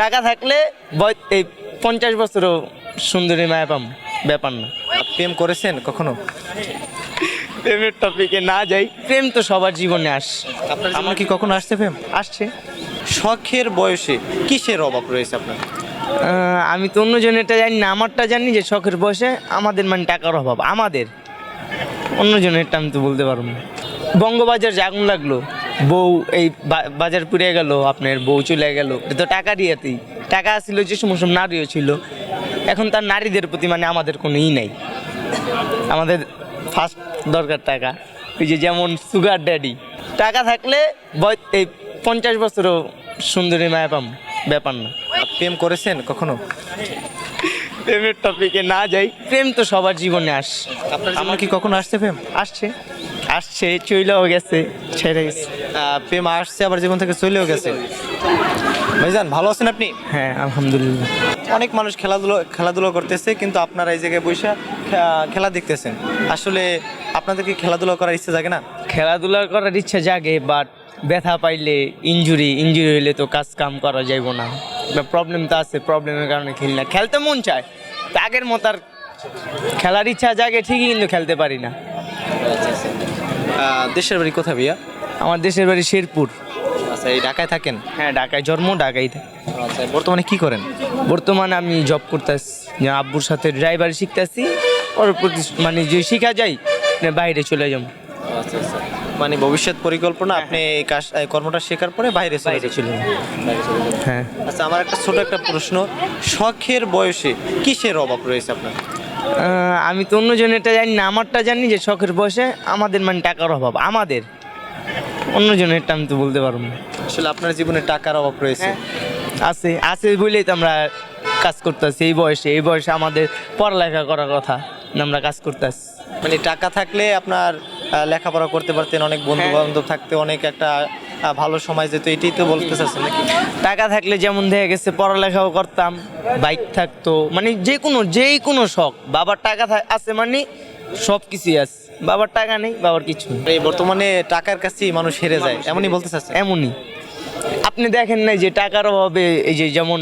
টাকা থাকলে এই পঞ্চাশ বছরও সুন্দরী মায়া পাম ব্যাপার না। প্রেম করেছেন কখনো? প্রেমের টপিকে না যাই প্রেম তো সবার জীবনে আস। আপনার আমার কি কখনো আসছে প্রেম? আসছে। শখের বয়সে কিসের অভাব রয়েছে আপনার? আমি তো অন্যজনেরটা জানি না আমারটা জানি যে শখের বয়সে আমাদের মানে টাকার অভাব আমাদের। অন্যজনেরটা আমি তো বলতে পারব না। বঙ্গবাজার যে আগুন লাগল বউ এই বাজার পুড়ে গেল আপনার বউ চলে গেল। এটা তো টাকা দিয়েতেই টাকা ছিল যে সমস্ত নারীও ছিল। এখন তার নারীদের প্রতি মানে আমাদের কোনো ই নাই। আমাদের ফার্স্ট দরকার টাকা। ওই যে যেমন সুগার ড্যাডি টাকা থাকলে এই পঞ্চাশ বছরও সুন্দরী মায়া পাম। ব্যাপার না। প্রেম করেছেন কখনো? প্রেমের টপিকে না যাই। প্রেম তো সবার জীবনে আস আপনার আমার কি কখনো আসছে প্রেম? আসছে। আসছে চইলেও গেছে ছেড়ে গেছে। প্রেম আসছে আবার জীবন থেকে চলেও গেছে। ভাইজান ভালো আছেন আপনি? হ্যাঁ আলহামদুলিল্লাহ। অনেক মানুষ খেলাধুলো খেলাধুলো করতেছে কিন্তু আপনারা এই জায়গায় বসে খেলা দেখতেছেন। আসলে আপনাদের কি খেলাধুলা করার ইচ্ছে জাগে না? খেলাধুলা করার ইচ্ছা জাগে বাট ব্যথা পাইলে ইনজুরি ইনজুরি হইলে তো কাজ কাম করা যাইব না। প্রবলেম তো আছে প্রবলেমের কারণে খেলি না। খেলতে মন চায় আগের মতো আর খেলার ইচ্ছা জাগে ঠিকই কিন্তু খেলতে পারি না। দেশের বাড়ি কোথায় ভাইয়া? আমার দেশের বাড়ি শেরপুর। আচ্ছা এই ঢাকায় থাকেন? হ্যাঁ ঢাকায় জন্ম ঢাকায় আচ্ছা বর্তমানে কি করেন? বর্তমানে আমি জব করতেছি আব্বুর সাথে ড্রাইভার শিখতেছি ওর প্রতি মানে যে শিখা যাই না বাইরে চলে যাব। আচ্ছা আচ্ছা। মানে ভবিষ্যৎ পরিকল্পনা আপনি এই কাজ এই কর্মটা শেখার পরে বাইরে বাইরে যাবেন। হ্যাঁ। আচ্ছা আমার একটা ছোট একটা প্রশ্ন শখের বয়সে কিসের অভাব রয়েছে আপনার? আমি তো অন্যজনেরটা জানি না আমারটা জানি যে শখের বয়সে আমাদের মানে টাকার অভাব আমাদের। অন্যজনেরটা আমি তো বলতে পারব না। আসলে আপনার জীবনে টাকার অভাব রয়েছে। আছে আছে বলেই তো আমরা কাজ করতেছি এই বয়সে এই বয়সে আমাদের পড়ালেখা করার কথা আমরা কাজ করতেছি। মানে টাকা থাকলে আপনার লেখাপড়া করতে পারতেন অনেক বন্ধু বান্ধব থাকতে অনেক একটা ভালো সময় যেত এটাই তো বলতে চাচ্ছে নাকি? টাকা থাকলে যেমন দেখা গেছে পড়ালেখাও করতাম বাইক থাকতো মানে যে কোনো যেই কোনো শখ। বাবার টাকা আছে মানে সব কিছুই আছে। বাবার টাকা নেই বাবার কিছু এই বর্তমানে টাকার কাছেই মানুষ হেরে যায় এমনই বলতে চাচ্ছে এমনই। আপনি দেখেন নাই যে টাকার অভাবে এই যে যেমন